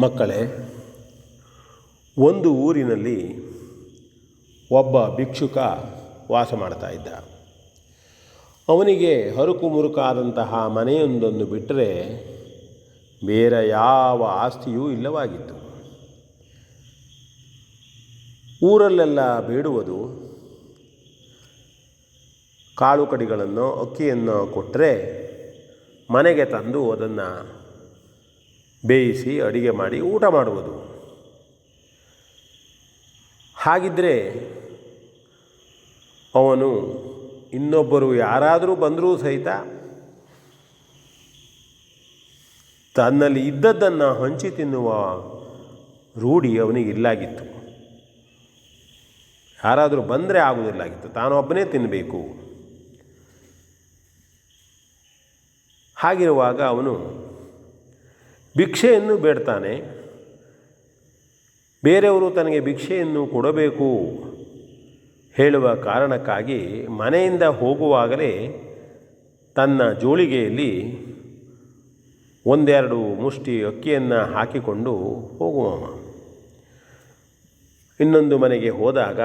ಮಕ್ಕಳೇ, ಒಂದು ಊರಿನಲ್ಲಿ ಒಬ್ಬ ಭಿಕ್ಷುಕ ವಾಸ ಮಾಡ್ತಾ ಇದ್ದ. ಅವನಿಗೆ ಹರುಕು ಮುರುಕಾದಂತಹ ಮನೆಯೊಂದನ್ನು ಬಿಟ್ಟರೆ ಬೇರೆ ಯಾವ ಆಸ್ತಿಯೂ ಇಲ್ಲವಾಗಿತ್ತು. ಊರಲ್ಲೆಲ್ಲ ಬೇಡುವುದು, ಕಾಳು ಕಡಿಗಳನ್ನು, ಅಕ್ಕಿಯನ್ನು ಕೊಟ್ಟರೆ ಮನೆಗೆ ತಂದು ಅದನ್ನು ಬೇಯಿಸಿ ಅಡಿಗೆ ಮಾಡಿ ಊಟ ಮಾಡುವುದು. ಹಾಗಿದ್ದರೆ ಅವನು ಇನ್ನೊಬ್ಬರು ಯಾರಾದರೂ ಬಂದರೂ ಸಹಿತ ತನ್ನಲ್ಲಿ ಇದ್ದದ್ದನ್ನು ಹಂಚಿ ತಿನ್ನುವ ರೂಢಿ ಅವನಿಗೆ ಇಲ್ಲಾಗಿತ್ತು. ಯಾರಾದರೂ ಬಂದರೆ ಆಗುವುದಿಲ್ಲಾಗಿತ್ತು. ತಾನೊಬ್ಬನೇ ತಿನ್ನಬೇಕು ಹಾಗಿರುವಾಗ ಅವನು ಭಿಕ್ಷೆಯನ್ನು ಬೇಡ್ತಾನೆ. ಬೇರೆಯವರು ತನಗೆ ಭಿಕ್ಷೆಯನ್ನು ಕೊಡಬೇಕು ಹೇಳುವ ಕಾರಣಕ್ಕಾಗಿ ಮನೆಯಿಂದ ಹೋಗುವಾಗಲೇ ತನ್ನ ಜೋಳಿಗೆಯಲ್ಲಿ ಒಂದೆರಡು ಮುಷ್ಟಿ ಅಕ್ಕಿಯನ್ನು ಹಾಕಿಕೊಂಡು ಹೋಗುವವ. ಇನ್ನೊಂದು ಮನೆಗೆ ಹೋದಾಗ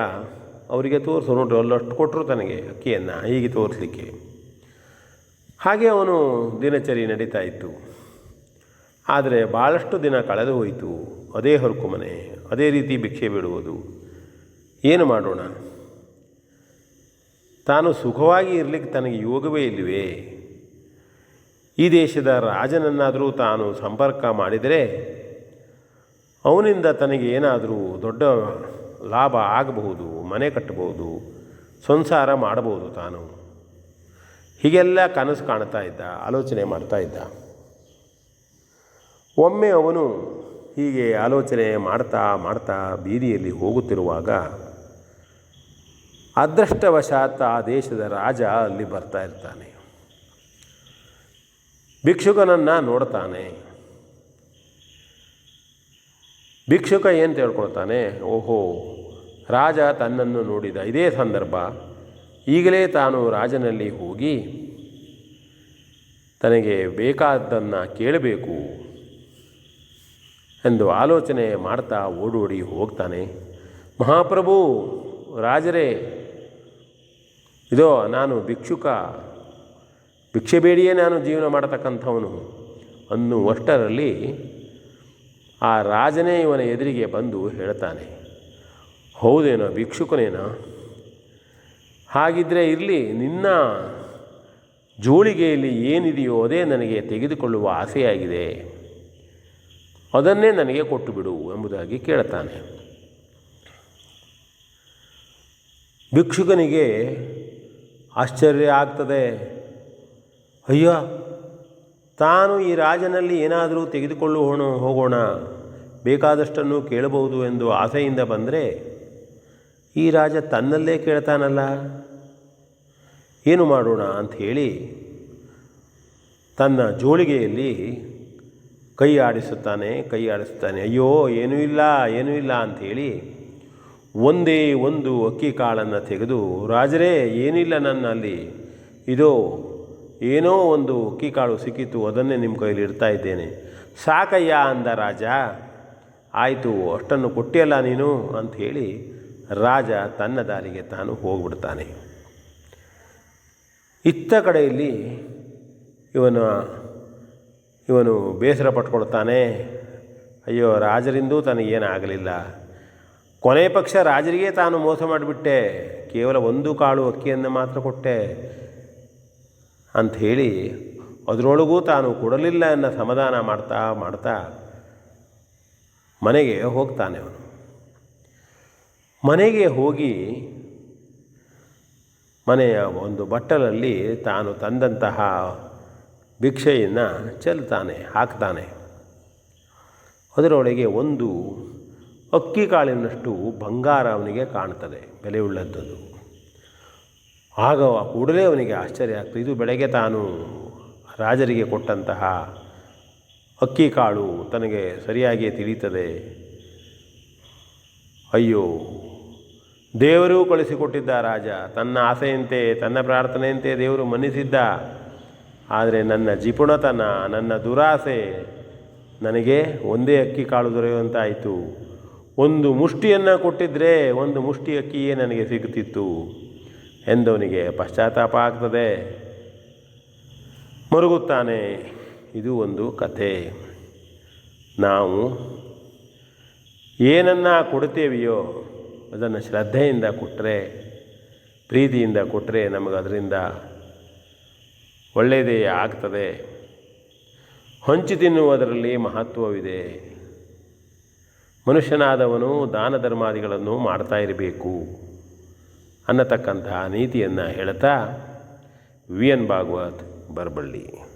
ಅವರಿಗೆ ತೋರಿಸು ನೋಡ್ರಿ ಅಲ್ಲಷ್ಟು ಕೊಟ್ಟರು ತನಗೆ ಅಕ್ಕಿಯನ್ನು, ಹೀಗೆ ತೋರಿಸಲಿಕ್ಕೆ. ಹಾಗೆ ಅವನು ದಿನಚರಿ ನಡೀತಾ ಇತ್ತು. ಆದರೆ ಭಾಳಷ್ಟು ದಿನ ಕಳೆದು ಹೋಯಿತು. ಅದೇ ಹೊರಕು ಮನೆ ಅದೇ ರೀತಿ ಭಿಕ್ಷೆ ಬಿಡುವುದು. ಏನು ಮಾಡೋಣ? ತಾನು ಸುಖವಾಗಿ ಇರಲಿಕ್ಕೆ ತನಗೆ ಯೋಗವೇ ಇಲ್ಲವೇ? ಈ ದೇಶದ ರಾಜನನ್ನಾದರೂ ತಾನು ಸಂಪರ್ಕ ಮಾಡಿದರೆ ಅವನಿಂದ ತನಗೆ ಏನಾದರೂ ದೊಡ್ಡ ಲಾಭ ಆಗಬಹುದು, ಮನೆ ಕಟ್ಟಬಹುದು, ಸಂಸಾರ ಮಾಡಬಹುದು ತಾನು. ಹೀಗೆಲ್ಲ ಕನಸು ಕಾಣ್ತಾ ಇದ್ದ, ಆಲೋಚನೆ ಮಾಡ್ತಾ ಇದ್ದ. ಒಮ್ಮೆ ಅವನು ಹೀಗೆ ಆಲೋಚನೆ ಮಾಡ್ತಾ ಮಾಡ್ತಾ ಬೀದಿಯಲ್ಲಿ ಹೋಗುತ್ತಿರುವಾಗ ಅದೃಷ್ಟವಶಾತ್ ಆ ದೇಶದ ರಾಜ ಅಲ್ಲಿ ಬರ್ತಾ ಇರ್ತಾನೆ. ಭಿಕ್ಷುಕನನ್ನು ನೋಡ್ತಾನೆ. ಭಿಕ್ಷುಕ ಏನು ತಿಳ್ಕೊಳ್ತಾನೆ? ಓಹೋ, ರಾಜ ತನ್ನನ್ನು ನೋಡಿದ ಇದೇ ಸಂದರ್ಭ. ಈಗಲೇ ತಾನು ರಾಜನಲ್ಲಿ ಹೋಗಿ ತನಗೆ ಬೇಕಾದ್ದನ್ನು ಕೇಳಬೇಕು. ಎಂದು ಆಲೋಚನೆ ಮಾಡ್ತಾ ಓಡೋಡಿ ಹೋಗ್ತಾನೆ. ಮಹಾಪ್ರಭು, ರಾಜರೇ, ಇದೋ, ನಾನು ಭಿಕ್ಷುಕ, ಭಿಕ್ಷೆ ಬೇಡಿಯೇ ನಾನು ಜೀವನ ಮಾಡತಕ್ಕಂಥವನು ಅನ್ನುವಷ್ಟರಲ್ಲಿ ಆ ರಾಜನೇ ಇವನ ಎದುರಿಗೆ ಬಂದು ಹೇಳ್ತಾನೆ, ಹೌದೇನೋ ಭಿಕ್ಷುಕನೇನೋ? ಹಾಗಿದ್ದರೆ ಇರಲಿ, ನಿನ್ನ ಜೋಳಿಗೆಯಲ್ಲಿ ಏನಿದೆಯೋ ಅದೇ ನನಗೆ ತೆಗೆದುಕೊಳ್ಳುವ ಆಸೆಯಾಗಿದೆ. ಅದನ್ನೇ ನನಗೆ ಕೊಟ್ಟು ಬಿಡು ಎಂಬುದಾಗಿ ಕೇಳ್ತಾನೆ ಭಿಕ್ಷುಕನಿಗೆ ಆಶ್ಚರ್ಯ ಆಗ್ತದೆ. ಅಯ್ಯೋ, ತಾನು ಈ ರಾಜನಲ್ಲಿ ಏನಾದರೂ ತೆಗೆದುಕೊಳ್ಳು ಹೋಗೋಣ, ಬೇಕಾದಷ್ಟನ್ನು ಕೇಳಬಹುದು ಎಂದು ಆಸೆಯಿಂದ ಬಂದರೆ ಈ ರಾಜ ತನ್ನಲ್ಲೇ ಕೇಳ್ತಾನಲ್ಲ. ಏನು ಮಾಡೋಣ ಅಂತ ಹೇಳಿ ತನ್ನ ಜೋಳಿಗೆಯಲ್ಲಿ ಕೈ ಆಡಿಸುತ್ತಾನೆ ಕೈ ಆಡಿಸುತ್ತಾನೆ. ಅಯ್ಯೋ, ಏನೂ ಇಲ್ಲ ಏನೂ ಇಲ್ಲ ಅಂಥೇಳಿ ಒಂದೇ ಒಂದು ಅಕ್ಕಿ ಕಾಳನ್ನು ತೆಗೆದು, ರಾಜರೇ ಏನಿಲ್ಲ ನನ್ನಲ್ಲಿ. ಇದು, ಏನೋ ಒಂದು ಅಕ್ಕಿ ಕಾಳು ಸಿಕ್ಕಿತು ಅದನ್ನೇ ನಿಮ್ಮ ಕೈಯಲ್ಲಿ ಇಡ್ತಾ ಇದ್ದೇನೆ. ಸಾಕಯ್ಯ ಅಂದ ರಾಜ. ಆಯಿತು, ಅಷ್ಟನ್ನು ಕೊಟ್ಟಿಯಲ್ಲ ನೀನು ಅಂಥೇಳಿ ರಾಜ ತನ್ನ ದಾರಿಗೆ ತಾನು ಹೋಗ್ಬಿಡ್ತಾನೆ. ಇತ್ತ ಕಡೆಯಲ್ಲಿ ಇವನು ಇವನು ಬೇಸರ ಪಟ್ಕೊಳ್ತಾನೆ. ಅಯ್ಯೋ, ರಾಜರಿಂದೂ ತನಗೇನಾಗಲಿಲ್ಲ. ಕೊನೆ ಪಕ್ಷ ರಾಜರಿಗೆ ತಾನು ಮೋಸ ಮಾಡಿಬಿಟ್ಟೆ. ಕೇವಲ ಒಂದು ಕಾಳು ಅಕ್ಕಿಯನ್ನು ಮಾತ್ರ ಕೊಟ್ಟೆ. ಅಂಥೇಳಿ ಅದರೊಳಗೂ ತಾನು ಕೊಡಲಿಲ್ಲ ಅನ್ನೋ ಸಮಾಧಾನ ಮಾಡ್ತಾ ಮಾಡ್ತಾ ಮನೆಗೆ ಹೋಗ್ತಾನೆ ಅವನು. ಮನೆಗೆ ಹೋಗಿ ಮನೆಯ ಒಂದು ಬಟ್ಟಲಲ್ಲಿ ತಾನು ತಂದಂತಹ ಭಿಕ್ಷೆಯನ್ನು ಚೆಲ್ತಾನೆ, ಹಾಕ್ತಾನೆ. ಅದರೊಳಗೆ ಒಂದು ಅಕ್ಕಿ ಕಾಳಿನಷ್ಟು ಬಂಗಾರ ಅವನಿಗೆ ಕಾಣ್ತದೆ ಬೆಲೆ ಉಳ್ಳಂಥದ್ದು ಆಗ ಕೂಡಲೇ ಅವನಿಗೆ ಆಶ್ಚರ್ಯ ಆಗ್ತದೆ, ಇದು ಬೆಳಗ್ಗೆ ತಾನು ರಾಜರಿಗೆ ಕೊಟ್ಟಂತಹ ಅಕ್ಕಿ ಕಾಳು ತನಗೆ ಸರಿಯಾಗಿ ತಿಳಿತದೆ ಅಯ್ಯೋ, ದೇವರೂ ಕಳಿಸಿಕೊಟ್ಟಿದ್ದ ರಾಜ, ತನ್ನ ಆಸೆಯಂತೆ, ತನ್ನ ಪ್ರಾರ್ಥನೆಯಂತೆ ದೇವರು ಮನ್ನಿಸಿದ್ದ ಆದರೆ ನನ್ನ ಜಿಪುಣತನ, ನನ್ನ ದುರಾಸೆ ನನಗೆ ಒಂದೇ ಅಕ್ಕಿ ಕಾಳು ದೊರೆಯುವಂತಾಯಿತು. ಒಂದು ಮುಷ್ಟಿಯನ್ನು ಕೊಟ್ಟಿದ್ದರೆ ಒಂದು ಮುಷ್ಟಿ ಅಕ್ಕಿಯೇ ನನಗೆ ಸಿಗುತ್ತಿತ್ತು ಎಂದವನಿಗೆ ಪಶ್ಚಾತ್ತಾಪ ಆಗ್ತದೆ. ಮರುಗುತ್ತಾನೆ. ಇದು ಒಂದು ಕಥೆ. ನಾವು ಏನನ್ನು ಕೊಡ್ತೇವೆಯೋ ಅದನ್ನು ಶ್ರದ್ಧೆಯಿಂದ ಕೊಟ್ಟರೆ ಪ್ರೀತಿಯಿಂದ ಕೊಟ್ಟರೆ ನಮಗೆ ಅದರಿಂದ ಒಳ್ಳೆಯದೇ ಆಗ್ತದೆ. ಹೊಂಚಿ ತಿನ್ನುವುದರಲ್ಲಿ ಮಹತ್ವವಿದೆ. ಮನುಷ್ಯನಾದವನು ದಾನ ಧರ್ಮಾದಿಗಳನ್ನು ಮಾಡ್ತಾ ಇರಬೇಕು. ಅನ್ನತಕ್ಕಂತಹ ನೀತಿಯನ್ನು ಹೇಳ್ತಾ, ವಿ ಎನ್ ಭಾಗವತ್, ಬರಬಳ್ಳಿ.